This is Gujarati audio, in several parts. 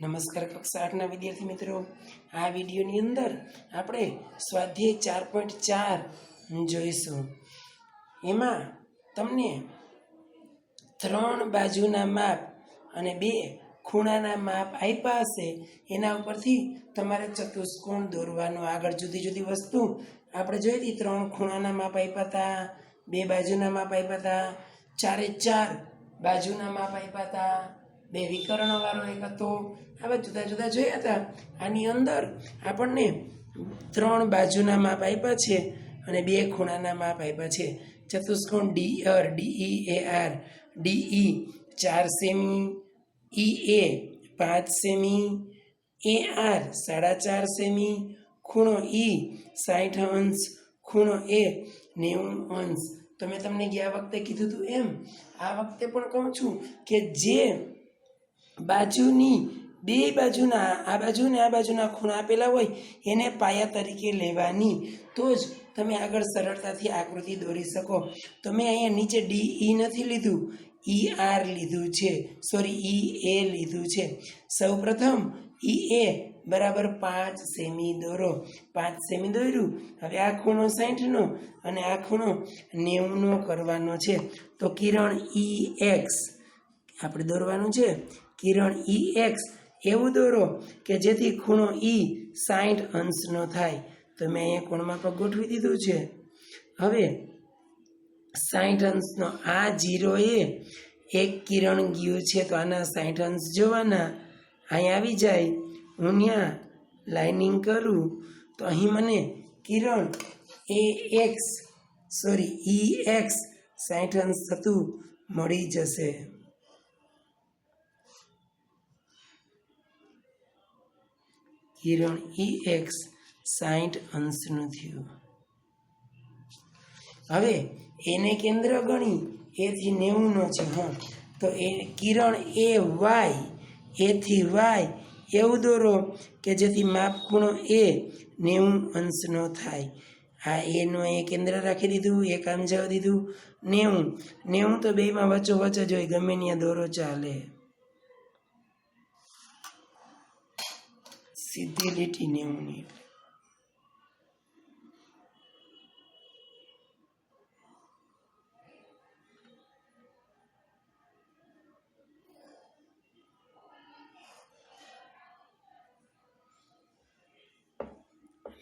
નમસ્કાર કક્ષા આઠના વિદ્યાર્થી મિત્રો. આ વિડીયોની અંદર આપણે સ્વાધ્યાય ચાર પોઈન્ટ ચાર જોઈશું. એમાં તમને ત્રણ બાજુના માપ અને બે ખૂણાના માપ આપ્યા હશે. એના ઉપરથી તમારે ચતુષ્કોણ દોરવાનો આગળ જુદી જુદી વસ્તુ. આપણે જોઈ હતી ત્રણ ખૂણાના માપ આપ્યા હતા, બે બાજુના માપ આપ્યા હતા, ચારે ચાર બાજુના માપ આપ્યા હતા બે વિકર્ણવાળો એક હતો. આવા જુદા જુદા જોયા હતા. આની અંદર આપણને ત્રણ બાજુના માપ આપ્યા છે અને બે ખૂણાના માપ આપ્યા છે. ચતુષ્કોણ D R D E A R D E ચાર સેમી. ઈ એ પાંચ સેમી. એ આર સાડા ચાર સેમી. ખૂણો ઈ સાઠ અંશ. ખૂણો એ નેવું અંશ. તો મેં તમને ગયા વખતે કીધું હતું એમ. આ વખતે પણ કહું છું કે જે બાજુની, બે બાજુના, આ બાજુ ને આ બાજુના ખૂણા આપેલા હોય, એને પાયા તરીકે લેવાની. તો જ તમે આગળ સરળતાથી આકૃતિ દોરી શકો. તો મેં અહીંયા નીચે ડી ઈ નથી લીધું. ઈ આર લીધું છે. સોરી ઈ એ લીધું છે. સૌ પ્રથમ ઈ એ બરાબર પાંચ સેમી દોરો. પાંચ સેમી દોર્યું. હવે આ ખૂણો સાઠનો અને આ ખૂણો નેવુંનો કરવાનો છે. તો કિરણ ઈ એક્સ આપણે દોરવાનું છે. કિરણ ઈ એક્સ એવું દોરો કે જેથી ખૂણો ઈ સાઠ અંશનો થાય. તો મેં અહીંયા કોણમાં પણ ગોઠવી દીધું છે. હવે સાઠ અંશનો આ જીરો એ એક કિરણ ગયું છે તો આના સાઠ અંશ જોવાના. અહીં આવી જાય. હું ત્યાં લાઇનિંગ કરું. તો અહીં મને કિરણ A X, sorry, E X સાઠ અંશ થતું મળી જશે. કિરણ ઈ એક્સ સાઠ અંશનું થયું. હવે એને કેન્દ્ર ગણી એથી નેવુંનો છે, હા. તો એ કિરણ એ વાય એથી વાય, એવું દોરો કે જેથી માપ ખૂણો એ નેવું અંશનો થાય. આ એનો એ કેન્દ્ર રાખી દીધું, એ કામ જવા દીધું. નેવું. નેવું તો બેમાં વચ્ચો વચ્ચે જ હોય, ગમે ત્યાં દોરો ચાલે. સીધી લીટી નેવુંની એટલે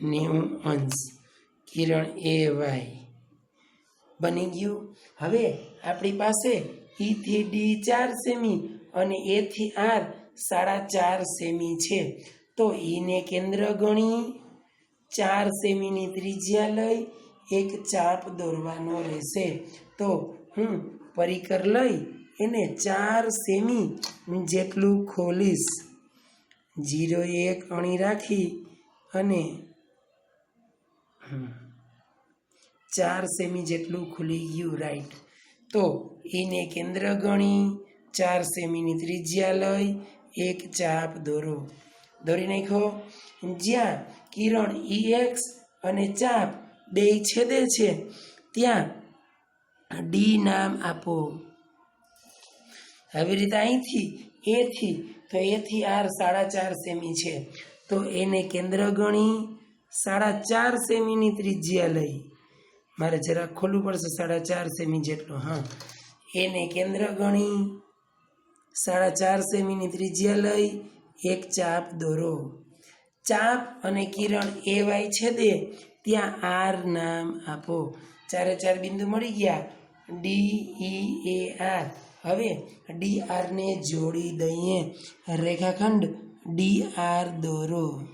નેવું અંશ કિરણ એ વાય બની ગયું. હવે આપણી પાસે ઈ થી ડી ચાર સેમી અને એ થી આર સાડા ચાર સેમી છે. તો ઈને કેન્દ્ર ગણી, ચાર સેમીની ત્રિજ્યા લઈ, એક ચાપ દોરવાનો રહેશે. તો હું પરિકર લઈ એને ચાર સેમી જેટલું ખોલીશ. જીરો એક અણી રાખી અને ચાર સેમી જેટલું ખુલી ગયું, રાઈટ. તો એને કેન્દ્ર ગણી, ચાર સેમીની ત્રિજ્યા લઈ, એક ચાપ દોરો. દોરી નાખો જ્યાં કિરણ ઈ એક્સ અને ચાપ બે છેદે છે, ત્યાં ડી નામ આપો. આવી રીતે અહીંથી એથી તો એથી આર સાડા ચાર સેમી છે. તો એને કેન્દ્ર ગણી સાડા ચાર સેમીની ત્રિજ્યા લઈ. મારે જરા ખોલવું પડશે, સાડા ચાર સેમી જેટલું, હા. એને કેન્દ્ર ગણી સાડા ચાર સેમીની ત્રિજ્યા લઈ એક ચાપ દોરો. ચાપ અને કિરણ એ વાય છેદે. ત્યાં આર નામ આપો. ચારે ચાર બિંદુ મળી ગયા. ડી ઈ એ આર હવે ડી આરને જોડી દઈએ. રેખાખંડ ડી આર દોરો.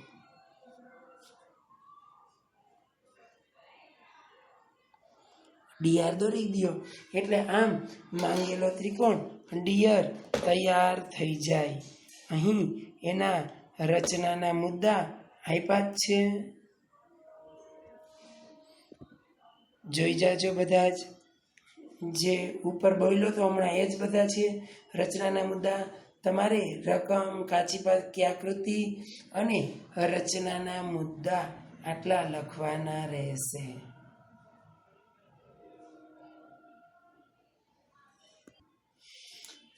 ડીઆર દોરી દો એટલે આમ માંગેલો ત્રિકોણ ડીઆર તૈયાર થઈ જાય. અહીં એના રચનાના મુદ્દા આપ્યા જ છે. જોઈ જાજો બધા જ. જે ઉપર બોલ્યો તો હમણાં એ જ બધા છે. રચનાના મુદ્દા. તમારે રકમ કાચી પાકી આકૃતિ અને રચનાના મુદ્દા આટલા લખવાના રહેશે.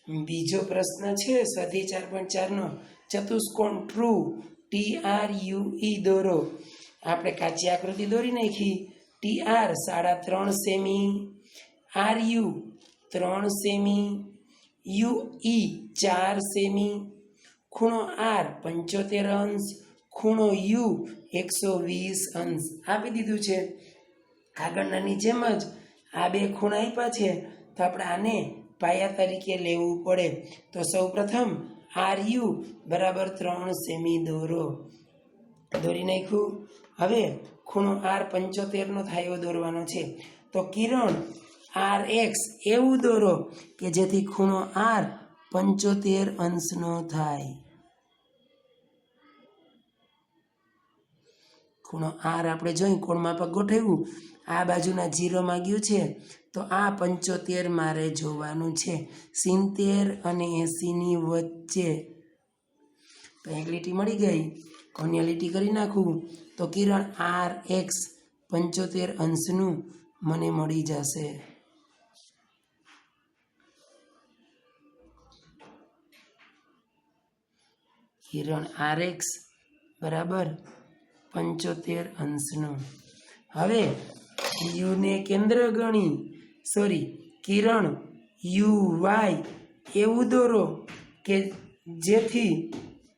બીજો પ્રશ્ન છે સ્વાધ્યાય ચાર પોઈન્ટ ચારનો ચતુષ્કોણ true T R U E દોરો. આપણે કાચી આકૃતિ દોરી નાખી. ટી આર સાડા ત્રણ સેમી. આર યુ ત્રણ સેમી. યુ ઈ ચાર સેમી. ખૂણો આર પંચોતેર અંશ. ખૂણો યુ એકસો વીસ અંશ. આપી દીધું છે. આગળનાની જેમ જ આ બે ખૂણા આપ્યા છે. તો આપણે આને પાયા તરીકે લેવું પડે. તો સૌ પ્રથમ આર યુ બરાબર ત્રણ સેમી દોરો. દોરી નાખ્યું. હવે ખૂણો આર પંચોતેરનો થાય દોરવાનો છે. તો કિરણ આર એક્સ એવું દોરો કે જેથી ખૂણો આર પંચોતેર અંશનો થાય. ખૂણો આર આપણે જોઈ કોણમાં પગ ગોઠવ્યું? આ બાજુના જીરો માગ્યું છે. તો આ પંચોતેર મારે જોવાનું છે. સિત્તેર અને એંસીની વચ્ચે તો એક લીટી મળી ગઈ? કોન્ય લીટી કરી નાખું? તો કિરણ આર એક્સ પંચોતેર અંશનું મને મળી જશે. કિરણ આર એક્સ બરાબર પંચોતેર અંશનું. હવે યુને કેન્દ્ર ગણી. સોરી, કિરણ, યુ વાય, એવું દોરો કે જેથી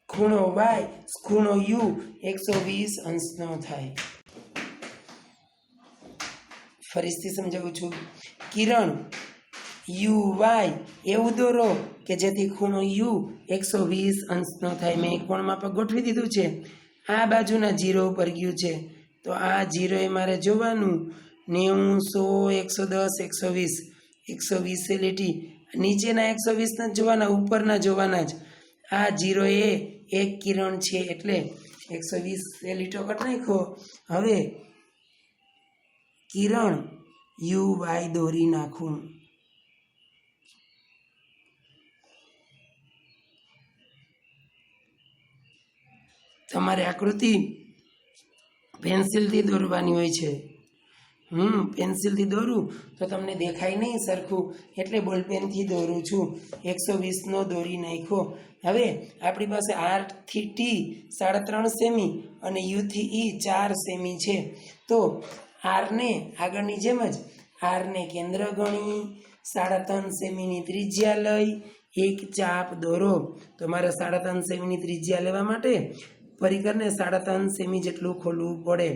ખૂણો વાય, ખૂણો યુ, એકસો વીસ અંશનો થાય. ફરીથી સમજાવું છું. કિરણ, યુ વાય, એવું દોરો કે જેથી ખૂણો યુ, એકસો વીસ અંશનો થાય. મેં કોણમાં પણ ગોઠવી દીધું છે? આ બાજુના જીરો ઉપર ગયું છે. તો આ જીરો એ મારે જોવાનું નેવું સો એકસો દસ એકસો વીસ એકસો વીસ લીટી. નીચેના એકસો વીસના જોવાના, ઉપરના જોવાના જ. આ જીરો એ એક કિરણ છે એટલે એકસો વીસ લીટો કટ નાખો હવે કિરણ યુ વાય દોરી નાખું. તમારે આકૃતિ પેન્સિલથી દોરવાની હોય છે. હમ પેન્સિલથી દોરું તો તમને દેખાય નહીં સરખું. એટલે બોલપેનથી દોરું છું. એકસો વીસનો દોરી નાખ્યો. હવે આપણી પાસે આરથી ટી સાડા ત્રણ સેમી અને યુથી ઈ ચાર સેમી છે. તો આરને આગળની જેમ જ આરને કેન્દ્ર ગણી સાડા ત્રણ સેમીની ત્રિજ્યા લઈ, એક ચાપ દોરો. તો મારે સાડા ત્રણ સેમીની ત્રિજ્યા લેવા માટે પરિકરને સાડા ત્રણ સેમી જેટલું ખોલવું પડે.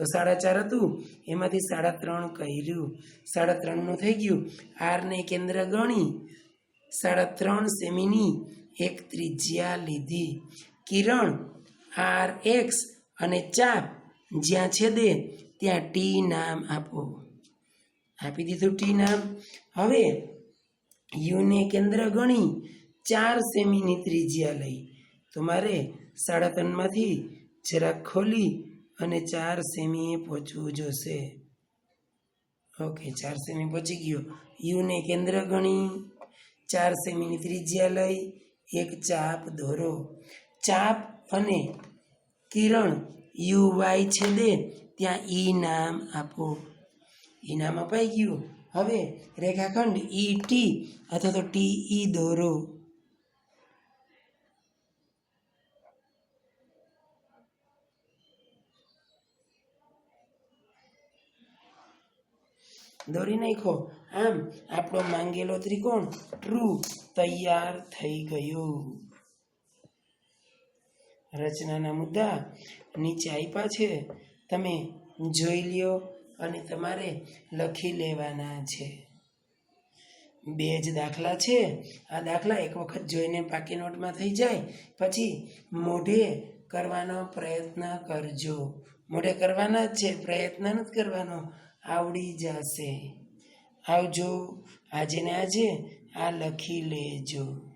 તો સાડા ચાર હતું. એમાંથી સાડા ત્રણ કર્યું. સાડા ત્રણનું થઈ ગયું. આરને કેન્દ્ર ગણી. સાડા ત્રણ સેમીની એક ત્રિજ્યા લીધી. કિરણ, આર, એક્સ અને ચાપ જ્યાં છેદે ત્યાં ટી નામ આપો. આપી દીધું ટી નામ. હવે યુને કેન્દ્ર ગણી ચાર સેમીની ત્રિજ્યા લઈ. તો મારે સાડા ત્રણમાંથી જરાક ખોલી અને ચાર સેમીએ પહોંચવું જોશે. ઓકે, ચાર સેમી પહોંચી ગયો. યુને કેન્દ્ર ગણી. ચાર સેમીની ત્રિજ્યા લઈ. એક ચાપ દોરો. ચાપ અને કિરણ યુ વાય છેદે. ત્યાં ઈ નામ આપો. ઈ નામ અપાઈ ગયું. હવે રેખાખંડ ઈ ટી અથવા તો ટી ઈ દોરો. દોરી નાખો. આમ આપણો માંગેલો ત્રિકોણ ટ્રુ તૈયાર થઈ ગયો. રચનાના મુદ્દા નીચે આપ્યા છે. તમે જોઈ લ્યો અને તમારે લખી લેવાના છે. બે જ દાખલા છે. આ દાખલા એક વખત જોઈને પાકી નોટમાં થઈ જાય. પછી મોઢે કરવાનો પ્રયત્ન કરજો. મોઢે કરવાના જ છે. પ્રયત્ન નથી કરવાનો. આવડી જશે. આવજો. આજે ને આજે આ લખી લેજો.